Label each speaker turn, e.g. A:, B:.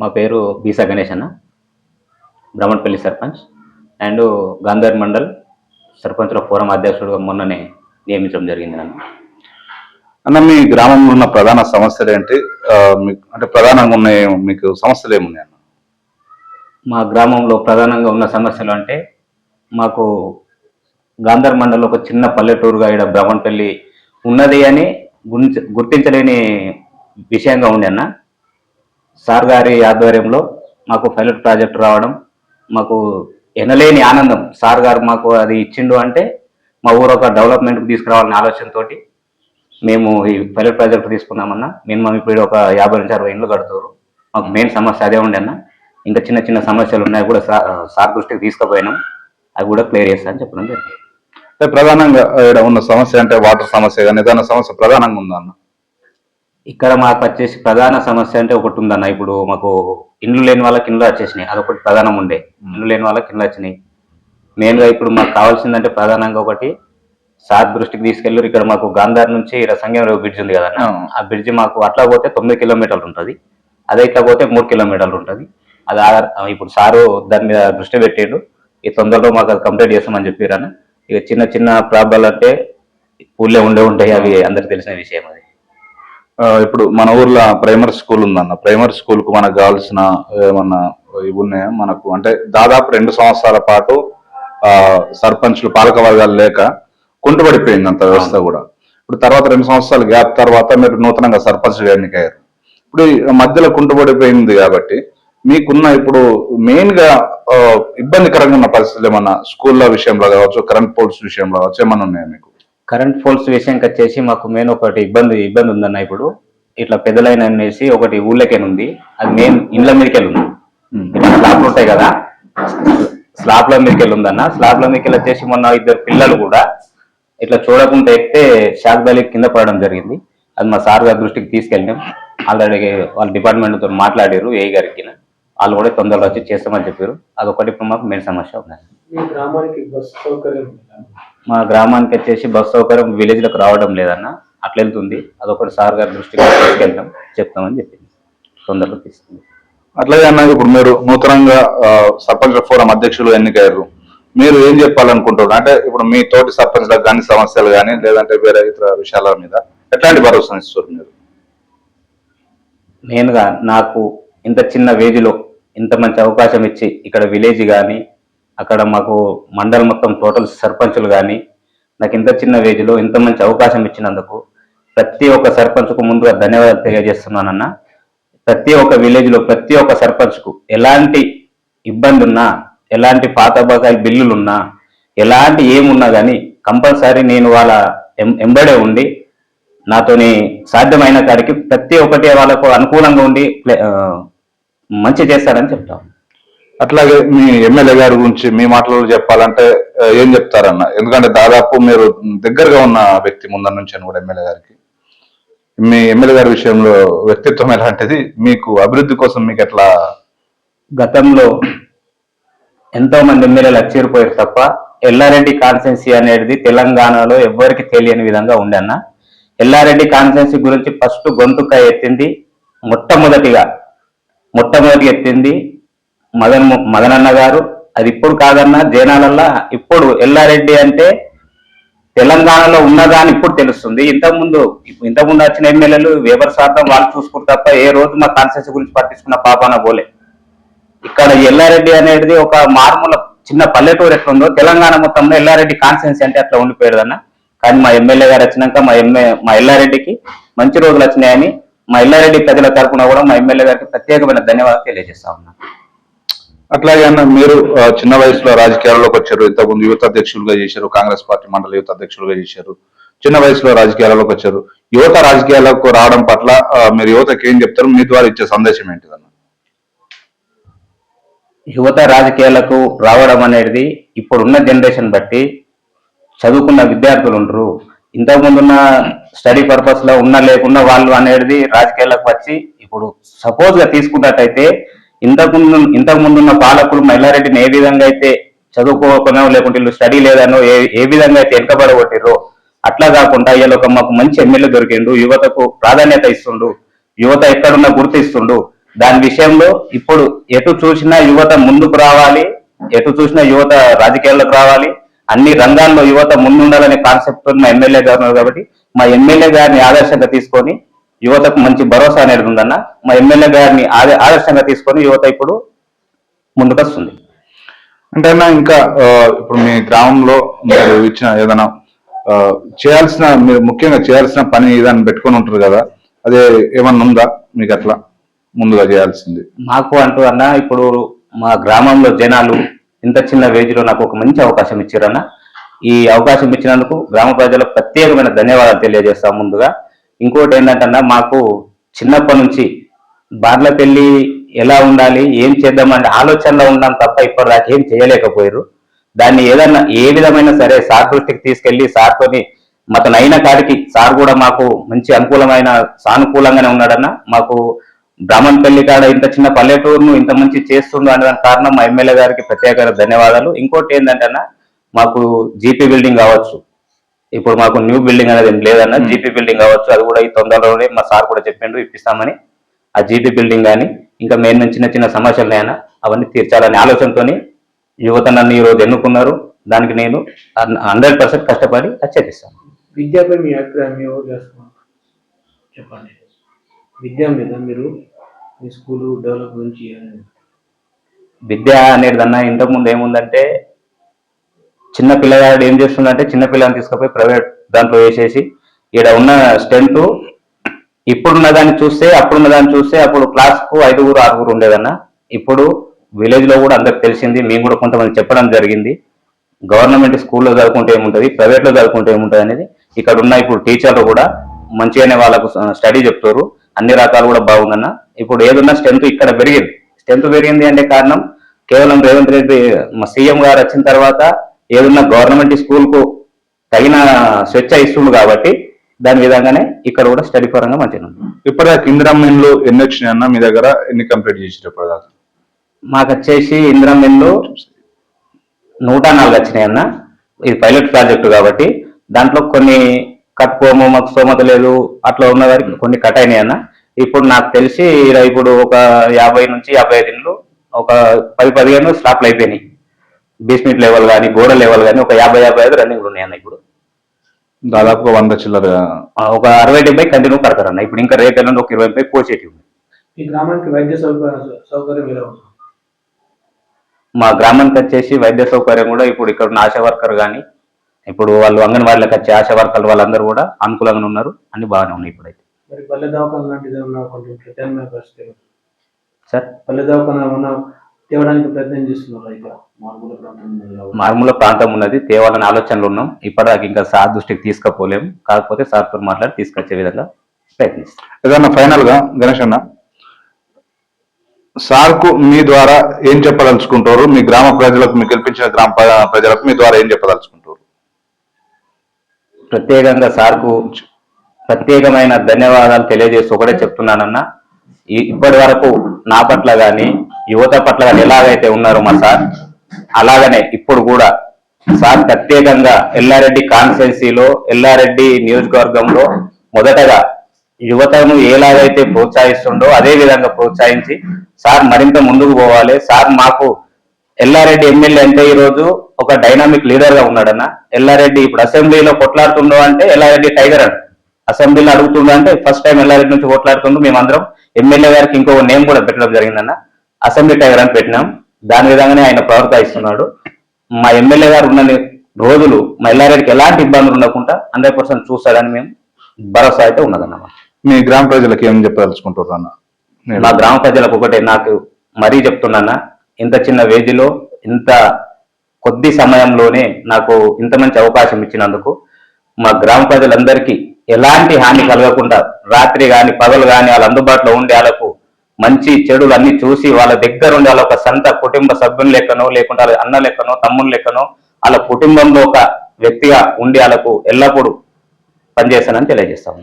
A: మా పేరు బీసా గణేష్ అన్న బ్రహ్మణపల్లి సర్పంచ్. అండ్ గాంధార్ మండల్ సర్పంచుల ఫోరం అధ్యక్షుడుగా మొన్ననే నియమించడం జరిగింది నన్ను.
B: అన్న మీ గ్రామంలో ఉన్న ప్రధాన సమస్యలు ఏంటి? మీకు అంటే ప్రధానంగా ఉన్న మీకు సమస్యలు ఏమున్నాయి అన్న?
A: మా గ్రామంలో ప్రధానంగా ఉన్న సమస్యలు అంటే మాకు గాంధార్ మండలం ఒక చిన్న పల్లెటూరుగా ఇక్కడ బ్రహ్మణపల్లి ఉన్నది అని గుర్తించ- గుర్తించలేని విషయంగా ఉంది అన్న. సార్ గారి ఆధ్వర్యంలో మాకు పైలట్ ప్రాజెక్ట్ రావడం మాకు ఎనలేని ఆనందం. సార్ గారు మాకు అది ఇచ్చిండు అంటే మా ఊరు ఒక డెవలప్మెంట్కి తీసుకురావాలనే ఆలోచనతో మేము ఈ పైలట్ ప్రాజెక్ట్ తీసుకున్నామన్నా మినిమం ఇప్పుడు ఒక యాభై నుంచి అరవై ఇండ్లు కడుతున్నారు మాకు మెయిన్ సమస్య అదే ఉండే అన్న. ఇంకా చిన్న చిన్న సమస్యలు ఉన్నాయి కూడా సార్ దృష్టికి తీసుకుపోయినాం. అవి కూడా క్లియర్ చేస్తా అని చెప్పడం జరిగింది.
B: ప్రధానంగా ఇక్కడ ఉన్న సమస్య అంటే వాటర్ సమస్య కానీ ఏదైనా సమస్య ప్రధానంగా ఉందన్న అన్న?
A: ఇక్కడ మాకు వచ్చేసి ప్రధాన సమస్య అంటే ఒకటి ఉందన్న. ఇప్పుడు మాకు ఇండ్లు లేని వాళ్ళకి ఇండ్లు వచ్చేసినాయి. అదొకటి ప్రధానం ఉండే. ఇండ్లు లేని వాళ్ళకి ఇండ్లు వచ్చినాయి. మెయిన్గా ఇప్పుడు మాకు కావాల్సిందంటే ప్రధానంగా ఒకటి సార్ దృష్టికి తీసుకెళ్ళి ఇక్కడ మాకు గాంధార్ నుంచి ఇక్కడ సంగం బ్రిడ్జ్ ఉంది కదన్న. ఆ బ్రిడ్జ్ మాకు అట్లా పోతే తొమ్మిది కిలోమీటర్లు ఉంటుంది. అదే ఇట్లా పోతే మూడు కిలోమీటర్లు ఉంటుంది. అది ఆధార్ ఇప్పుడు సారు దాని మీద దృష్టి పెట్టిండు. ఈ తొందరలో మాకు అది కంప్లీట్ చేస్తామని చెప్పారన్న ఇక చిన్న చిన్న ప్రాబ్లం అంటే ఊళ్ళో ఉండే ఉంటాయి. అవి అందరికి తెలిసిన విషయం అది.
B: ఇప్పుడు మన ఊర్లో ప్రైమరీ స్కూల్ ఉందన్న. ప్రైమరీ స్కూల్కు మనకు కావాల్సిన ఏమన్నా ఇవి ఉన్నాయా? మనకు అంటే దాదాపు రెండు సంవత్సరాల పాటు ఆ సర్పంచ్లు పాలక వర్గాలు లేక కుంటుపడిపోయింది అంత వ్యవస్థ కూడా. ఇప్పుడు తర్వాత రెండు సంవత్సరాల గ్యాప్ తర్వాత మీరు నూతనంగా సర్పంచ్ ఎన్నికయ్యారు. ఇప్పుడు మధ్యలో కుంటుపడిపోయింది కాబట్టి మీకున్న ఇప్పుడు మెయిన్గా ఇబ్బందికరంగా ఉన్న పరిస్థితులు ఏమన్నా స్కూళ్ళ విషయంలో కావచ్చు కరెంట్ పోల్స్ విషయంలో కావచ్చు ఏమన్నా ఉన్నాయా మీకు?
A: కరెంట్ ఫోల్స్ విషయంకి వచ్చేసి మాకు మెయిన్ ఒకటి ఇబ్బంది ఇబ్బంది ఉందన్న ఇప్పుడు. ఇట్లా పెద్ద లైన్ అనేసి ఒకటి ఊళ్ళకేన్ ఉంది అది మెయిన్ ఇండ్ల మీదకి ఉంది ఇట్లా స్లాబ్లు ఉంటాయి కదా. స్లాబ్ల మీదకి ఉందన్న స్లాబ్ల మీదకెళ్ళి వచ్చేసి మొన్న ఇద్దరు పిల్లలు కూడా ఇట్లా చూడకుండా ఎక్కితే షాక్ తగిలి కింద పడడం జరిగింది. అది మా సార్ గారి దృష్టికి తీసుకెళ్ళాం ఆల్రెడీ వాళ్ళ డిపార్ట్మెంట్తో మాట్లాడారు ఏ గారికి వాళ్ళు కూడా తొందరగా వచ్చి చేస్తామని చెప్పారు. అదొకటి ఇప్పుడు మాకు మెయిన్ సమస్య
C: ఉందండి గ్రామానికి బస్సు సౌకర్యం
A: మా గ్రామానికి వచ్చేసి బస్ సౌకర్యం విలేజ్లకు రావడం లేదన్న అట్లా వెళ్తుంది అదొకటి సార్ గారి దృష్టికి తీసుకెళ్తాం చెప్తామని చెప్పింది. తొందరగా తీసుకుంది.
B: అట్లాగే అన్న ఇప్పుడు మీరు నూతనంగా సర్పంచ్ ఫోరం అధ్యక్షులు ఎన్నికయ్యారు. మీరు ఏం చెప్పాలనుకుంటున్నారు? అంటే ఇప్పుడు మీ తోటి సర్పంచ్లకు కానీ సమస్యలు కానీ లేదంటే వేరే ఇతర విషయాల మీద ఎట్లాంటి భరోసా ఇస్తారు మీరు?
A: మెయిన్గా నాకు ఇంత చిన్న వేదిలో ఇంత మంచి అవకాశం ఇచ్చి ఇక్కడ విలేజ్ కానీ అక్కడ మాకు మండల్ మొత్తం టోటల్ సర్పంచులు కానీ నాకు ఇంత చిన్న వేజ్లో ఇంత మంచి అవకాశం ఇచ్చినందుకు ప్రతి ఒక్క సర్పంచ్కు ముందుగా ధన్యవాదాలు తెలియజేస్తున్నానన్న. ప్రతి ఒక్క విలేజ్లో ప్రతి ఒక్క సర్పంచ్కు ఎలాంటి ఇబ్బంది ఉన్నా ఎలాంటి పాత బకాయి బిల్లులు ఉన్నా ఎలాంటి ఏమున్నా కానీ కంపల్సరీ నేను వాళ్ళ ఎం- ఎంబడే ఉండి నాతోని సాధ్యమైన కాడికి ప్రతి ఒక్కటి వాళ్ళకు అనుకూలంగా ఉండి ప్లే- మంచి చేస్తారని చెప్తాం.
B: అట్లాగే మీ ఎమ్మెల్యే గారి గురించి మీ మాటలలో చెప్పాలంటే ఏం చెప్తారన్న? ఎందుకంటే దాదాపు మీరు దగ్గరగా ఉన్న వ్యక్తి ముందర నుంచి అని కూడా ఎమ్మెల్యే గారికి. మీ ఎమ్మెల్యే గారి విషయంలో వ్యక్తిత్వం ఎలాంటిది? మీకు అభివృద్ధి కోసం మీకు ఎట్లా
A: గతంలో ఎంతో మంది ఎమ్మెల్యేలు అచ్చిరిపోయారు తప్ప ఎల్లారెడ్డి కాన్సెన్సీ అనేది తెలంగాణలో ఎవ్వరికి తెలియని విధంగా ఉండన్న ఎల్లారెడ్డి కాన్సెన్సీ గురించి ఫస్ట్ గొంతుక ఎత్తింది మొట్టమొదటిగా. మొట్టమొదటి ఎత్తింది మదన్ మదనన్న గారు అది ఇప్పుడు కాదన్నా జనాలల్లా ఇప్పుడు ఎల్లారెడ్డి అంటే తెలంగాణలో ఉన్నదా అని ఇప్పుడు తెలుస్తుంది. ఇంతకుముందు ఇంతకుముందు వచ్చిన ఎమ్మెల్యేలు వేబర్ శాతం వాళ్ళు చూసుకుని తప్ప ఏ రోజు మా కాన్స్టెన్సీ గురించి పట్టించుకున్న పాపాన పోలే. ఇక్కడ ఎల్లారెడ్డి అనేది ఒక మార్మూల చిన్న పల్లెటూరు ఎట్లా ఉందో తెలంగాణ మొత్తంలో ఎల్లారెడ్డి కాన్స్టెన్సీ అంటే అట్లా ఉండిపోయేదన్న. కానీ మా ఎమ్మెల్యే గారు వచ్చినాక మా ఎమ్మె మా ఎల్లారెడ్డికి మంచి రోజులు వచ్చినాయని మా ఎల్లారెడ్డి ప్రజల తరపున కూడా మా ఎమ్మెల్యే గారికి ప్రత్యేకమైన ధన్యవాదాలు తెలియజేస్తా ఉన్నాను
B: అట్లాగే అన్న మీరు చిన్న వయసులో రాజకీయాల్లోకి వచ్చారు. ఇంతకుముందు యువత అధ్యక్షులుగా చేశారు కాంగ్రెస్ పార్టీ మండల యువత అధ్యక్షులుగా చేశారు. చిన్న వయసులో రాజకీయాల్లోకి వచ్చారు. యువత రాజకీయాలకు రావడం పట్ల మీరు యువతకి ఏం చెప్తారు? మీ ద్వారా ఇచ్చే సందేశం ఏంటిదన్న
A: యువత రాజకీయాలకు రావడం అనేది ఇప్పుడున్న జనరేషన్ బట్టి చదువుకున్న విద్యార్థులు ఉండరు. ఇంతకుముందున్న స్టడీ పర్పస్లో ఉన్న లేకున్న వాళ్ళు అనేది రాజకీయాలకు వచ్చి ఇప్పుడు సపోజ్గా తీసుకున్నట్టయితే ఇంతకుముందు ఇంతకు ముందున్న పాలకులు మల్లారెడ్డిని ఏ విధంగా అయితే చదువుకోకపోయినా లేకుంటే వీళ్ళు స్టడీ లేదనో ఏ ఏ విధంగా అయితే వెనుకబడగొట్టిర్రో అట్లా కాకుండా ఇలా ఒక మాకు మంచి ఎమ్మెల్యే దొరికిండు యువతకు ప్రాధాన్యత ఇస్తుండు యువత ఎక్కడున్నా గుర్తిస్తుండు దాని విషయంలో ఇప్పుడు ఎటు చూసినా యువత ముందుకు రావాలి ఎటు చూసినా యువత రాజకీయాల్లోకి రావాలి అన్ని రంగాల్లో యువత ముందుండాలనే కాన్సెప్ట్ మా ఎమ్మెల్యే గారు కాబట్టి మా ఎమ్మెల్యే గారిని ఆదర్శంగా తీసుకొని యువతకు మంచి భరోసా అనేది ఉందన్న మా ఎమ్మెల్యే గారిని ఆద- ఆదర్శంగా తీసుకొని యువత ఇప్పుడు ముందుకు వస్తుంది
B: అంటే అన్న ఇంకా ఇప్పుడు మీ గ్రామంలో మీరు ఇచ్చిన ఏదైనా చేయాల్సిన మీరు ముఖ్యంగా చేయాల్సిన పని ఏదైనా పెట్టుకొని ఉంటారు కదా అదే ఏమన్నా ఉందా మీకు అట్లా ముందుగా చేయాల్సింది?
A: మాకు అంటూ అన్న ఇప్పుడు మా గ్రామంలో జనాలు ఇంత చిన్న వేదిలో నాకు ఒక మంచి అవకాశం ఇచ్చారన్న. ఈ అవకాశం ఇచ్చినందుకు గ్రామ ప్రజలకు ప్రత్యేకమైన ధన్యవాదాలు తెలియజేస్తాం ముందుగా. ఇంకోటి ఏంటంటే మాకు చిన్నప్పటి నుంచి బార్లపల్లి ఎలా ఉండాలి ఏం చేద్దామంటే ఆలోచనలో ఉన్నాం తప్ప ఇప్పటిదాకా ఏం చేయలేకపోయారు. దాన్ని ఏదన్నా ఏ విధమైన సరే సార్ దృష్టికి తీసుకెళ్ళి సార్తోని మతను అయిన కాడికి సార్ కూడా మాకు మంచి అనుకూలమైన సానుకూలంగానే ఉన్నాడన్న. మాకు బ్రాహ్మణపల్లి కాడ ఇంత చిన్న పల్లెటూరును ఇంత మంచి చేస్తుండు అనే కారణం మా ఎమ్మెల్యే గారికి ప్రత్యేక ధన్యవాదాలు. ఇంకోటి ఏంటంటే మాకు జీపీ బిల్డింగ్ కావచ్చు. ఇప్పుడు మాకు న్యూ బిల్డింగ్ అనేది ఏం లేదన్న జీపీ బిల్డింగ్ కావచ్చు అది కూడా ఈ తొందరలోనే మా సార్ కూడా చెప్పిండ్రు ఇప్పిస్తామని. ఆ జీపీ బిల్డింగ్ కానీ ఇంకా మెయిన్ చిన్న చిన్న సమస్యలు ఉన్నాయన్న అవన్నీ తీర్చాలనే ఆలోచనతోని యువత నన్ను ఈ రోజు ఎన్నుకున్నారు. దానికి నేను హండ్రెడ్ పర్సెంట్ కష్టపడి అది చేపిస్తాను
C: విద్యపై మీ అభిప్రాయం చెప్పండి. విద్య మీద మీరు మీ స్కూల్ డెవలప్ గురించి
A: విద్య అనేది అన్న ఇంతకుముందు ఏముందంటే చిన్న పిల్లగాడు ఏం చేస్తుందంటే చిన్న పిల్లని తీసుకుపోయి ప్రైవేట్ దాంట్లో వేసేసి ఈడ ఉన్న స్ట్రెంత్ ఇప్పుడున్న దాన్ని చూస్తే అప్పుడున్న దాన్ని చూస్తే అప్పుడు క్లాస్కు ఐదుగురు ఆరుగురు ఉండేదన్న. ఇప్పుడు విలేజ్లో కూడా అందరికి తెలిసింది మేము కూడా కొంతమంది చెప్పడం జరిగింది. గవర్నమెంట్ స్కూల్లో చదువుకుంటే ఏముంటది ప్రైవేట్లో చదువుకుంటే ఏముంటుంది అనేది ఇక్కడ ఉన్న ఇప్పుడు టీచర్లు కూడా మంచిగానే వాళ్ళకు స్టడీ చెప్తారు. అన్ని రకాలు కూడా బాగుందన్న. ఇప్పుడు ఏదన్నా స్ట్రెంత్ ఇక్కడ పెరిగింది. స్ట్రెంత్ పెరిగింది అంటే కారణం కేవలం రేవంత్ రెడ్డి సీఎం గారు వచ్చిన తర్వాత ఏదున్నా గవర్నమెంట్ స్కూల్కు తగిన స్వేచ్ఛ ఇస్తుంది కాబట్టి దాని విధంగానే ఇక్కడ కూడా స్టడీ పరంగా మంచిగా ఉంది.
B: ఇప్పటిదాకా ఇందిరామిన్లు ఎన్ని వచ్చినాయి అన్న మీ దగ్గర? ఎన్ని కంప్లీట్ ఇప్పటిదాకా?
A: మాకు వచ్చేసి ఇంద్రమిన్లు నూట నాలుగు వచ్చినాయి అన్న. ఇది పైలట్ ప్రాజెక్టు కాబట్టి దాంట్లో కొన్ని కట్టుకోము మాకు స్తోమత లేదు అట్లా ఉన్న వారికి కొన్ని కట్ అయినాయి అన్న. ఇప్పుడు నాకు తెలిసి ఇప్పుడు ఒక యాభై నుంచి యాభై ఐదు ఇండ్లు ఒక పది పదిహేను స్లాప్లు అయిపోయినాయి. బేస్మెంట్ లెవెల్ కానీ గోడ లెవెల్ కానీ ఒక యాభై యాభై ఐదు రన్నింగ్ ఉన్నాయి అన్న ఇప్పుడు.
B: దాదాపు వంద చిల్లర
A: ఒక అరవై డెబ్బై కంటిన్యూ కడతారన్న. ఇప్పుడు ఇంకా రేట్ ఎల్లుండి ఒక ఇరవై ముప్పై పోసేటి ఉంది
C: మీ గ్రామానికి వైద్య సౌకర్యం
A: మా గ్రామానికి వచ్చేసి వైద్య సౌకర్యం కూడా ఇప్పుడు ఇక్కడ ఉన్న ఆశా వర్కర్ కానీ ఇప్పుడు వాళ్ళు అంగన్వాడీలకు వచ్చే ఆశా వర్కర్లు వాళ్ళందరూ కూడా అనుకూలంగా ఉన్నారు. అన్ని బాగానే ఉన్నాయి ఇప్పుడైతే. సార్?
C: పల్లె దవాఖాన ఏమన్నా తేవడానికి ప్రయత్నం చేస్తున్నారు అయితే. మారుమూల ప్రాంతం ఉన్నది కాబట్టి.
A: మారుమూల ప్రాంతం ఉన్నది. తేవాలని ఆలోచనలు ఉన్నాం. ఇప్పటిదాకా ఇంకా సార్ దృష్టికి తీసుకుపోలేం. కాకపోతే సార్తో మాట్లాడి తీసుకొచ్చే విధంగా ప్రయత్నిస్తాం.
B: ఏదన్నా ఫైనల్గా గణేష్ అన్న? సార్కు మీ ద్వారా ఏం చెప్పదలుచుకుంటారు? మీ గ్రామ ప్రజలకు మీకు గెలిపించిన గ్రామ ప్ర- ప్రజలకు మీ ద్వారా ఏం చెప్పదలుచుకుంటారు?
A: ప్రత్యేకంగా సార్కు ప్రత్యేకమైన ధన్యవాదాలు తెలియజేస్తూ ఒకటే చెప్తున్నానన్న. ఇప్పటి వరకు నా పట్ల కానీ యువత పట్ల కానీ ఎలాగైతే ఉన్నారో మా సార్ అలాగనే ఇప్పుడు కూడా సార్ ప్రత్యేకంగా ఎల్లారెడ్డి కాన్స్టిట్యున్సీలో ఎల్లారెడ్డి నియోజకవర్గంలో మొదటగా యువతను ఎలాగైతే ప్రోత్సహిస్తుండో అదే విధంగా ప్రోత్సహించి సార్ మరింత ముందుకు పోవాలి. సార్ మాకు ఎల్లారెడ్డి ఎమ్మెల్యే అంటే ఈ రోజు ఒక డైనామిక్ లీడర్గా ఉన్నాడన్న. ఎల్లారెడ్డి ఇప్పుడు అసెంబ్లీలో కొట్లాడుతుండో అంటే ఎల్లారెడ్డి టైగర్ అంట అసెంబ్లీలో అడుగుతుండో అంటే ఫస్ట్ టైం ఎల్లారెడ్డి నుంచి కొట్లాడుతుండో మేమందరం. ఎమ్మెల్యే గారికి ఇంకో నేమ్ కూడా పెట్టడం జరిగిందన్న. అసెంబ్లీ టైగర్ అని పెట్టినాం. దాని విధంగానే ఆయన ప్రవర్తిస్తున్నాడు. మా ఎమ్మెల్యే గారు ఉన్న రోజులు మా ఎల్లారెడ్డికి ఎలాంటి ఇబ్బందులు ఉండకుండా హండ్రెడ్ పర్సెంట్ చూస్తాడని మేము భరోసా అయితే ఉన్నదన్నమాట.
B: మీ గ్రామ ప్రజలకు ఏం చెప్పదలుచుకుంటారు అన్న? నేను-
A: మా గ్రామ ప్రజలకు ఒకటే నాకు మరీ చెప్తున్నానా ఇంత చిన్న వేదిలో ఇంత కొద్ది సమయంలోనే నాకు ఇంత మంచి అవకాశం ఇచ్చినందుకు మా గ్రామ ప్రజలందరికీ ఎలాంటి హాని కలగకుండా రాత్రి కానీ పగలు కానీ వాళ్ళ అందుబాటులో ఉండే వాళ్ళకు మంచి చెడులు అన్ని చూసి వాళ్ళ దగ్గర ఉండే వాళ్ళ ఒక సంత కుటుంబ సభ్యుని లెక్కనో లేకుంటే వాళ్ళ అన్న లెక్కనో తమ్ముని లెక్కనో వాళ్ళ కుటుంబంలో ఒక వ్యక్తిగా ఉండే వాళ్ళకు ఎల్లప్పుడూ పనిచేస్తానని తెలియజేస్తాము